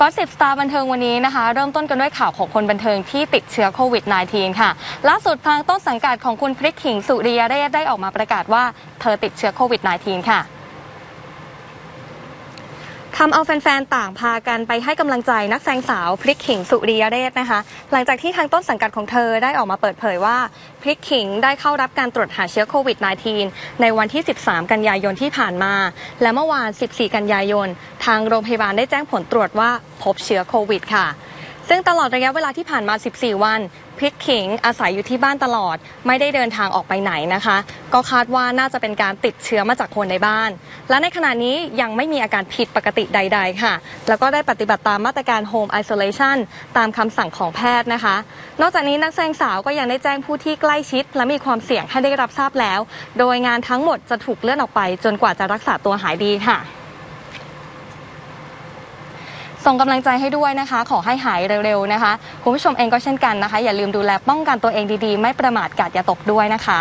ก็สิบสตาร์บันเทิงวันนี้นะคะ เริ่มต้นกันด้วยข่าวของคนบันเทิงที่ติดเชื้อโควิด -19 ค่ะ ล่าสุดทางต้นสังกัดของคุณพริกขิงสุริยเรศได้ออกมาประกาศว่าเธอติดเชื้อโควิด -19 ค่ะ ทำเอาแฟนๆ ต่างพากันไปให้กำลังใจนักแสดงสาวพริกขิงสุริยเรศนะคะ หลังจากที่ทางต้นสังกัดของเธอได้ออกมาเปิดเผยว่าพริกขิงได้เข้ารับการตรวจหาเชื้อโควิด -19 ในวันที่ 13 กันยายนที่ผ่านมา และเมื่อวาน 14 กันยายน ทางโรงพยาบาลได้แจ้งผลตรวจว่าพบเชื้อโควิดค่ะ ซึ่งตลอดระยะเวลาที่ผ่านมา 14 วันพริกขิงอาศัยอยู่ที่บ้านตลอด ไม่ได้เดินทางออกไปไหนนะคะ ก็คาดว่าน่าจะเป็นการติดเชื้อมาจากคนในบ้าน และในขณะนี้ยังไม่มีอาการผิดปกติใด ๆ ค่ะ แล้วก็ได้ปฏิบัติตามมาตรการ Home Isolation ตามคำสั่งของแพทย์นะคะ นอกจากนี้นักแสดงสาวก็ยังได้แจ้งผู้ที่ใกล้ชิด และมีความเสี่ยงให้ได้รับทราบแล้ว โดยงานทั้งหมดจะถูกเลื่อนออกไป จนกว่าจะรักษาตัวหายดีค่ะ ส่งกำลังใจให้ด้วยนะคะ ขอให้หายเร็วๆนะคะ คุณผู้ชมเองก็เช่นกันนะคะ อย่าลืมดูแลป้องกันตัวเองดีๆ ไม่ประมาทกาดอย่าตกด้วยนะคะ